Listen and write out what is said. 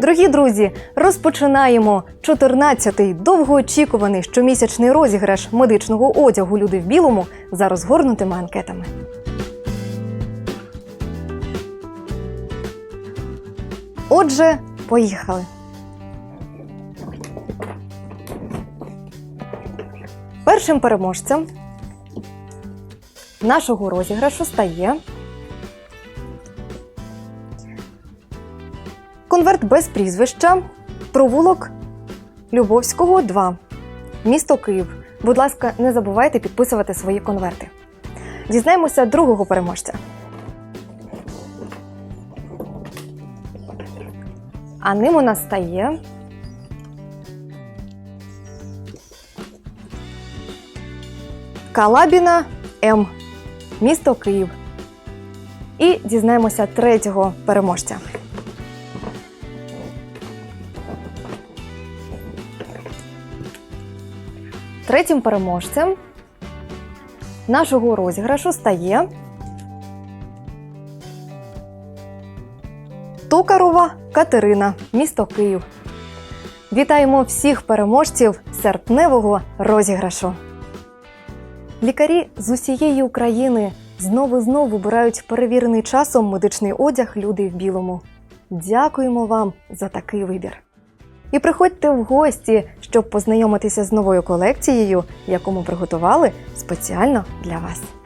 Дорогі друзі, розпочинаємо 14-й довгоочікуваний щомісячний розіграш медичного одягу Люди в білому за розгорнутими анкетами. Отже, поїхали. Першим переможцем нашого розіграшу стає конверт без прізвища, провулок Любовського 2, місто Київ. Будь ласка, не забувайте підписувати свої конверти. Дізнаємося другого переможця. А ним у нас стає Калабіна М. Місто Київ. І дізнаємося третього переможця. Третім переможцем нашого розіграшу стає Токарова Катерина, місто Київ. Вітаємо всіх переможців серпневого розіграшу. Лікарі з усієї України знову знову вибирають перевірений часом медичний одяг люди в білому. Дякуємо вам за такий вибір. І приходьте в гості, щоб познайомитися з новою колекцією, яку ми приготували спеціально для вас.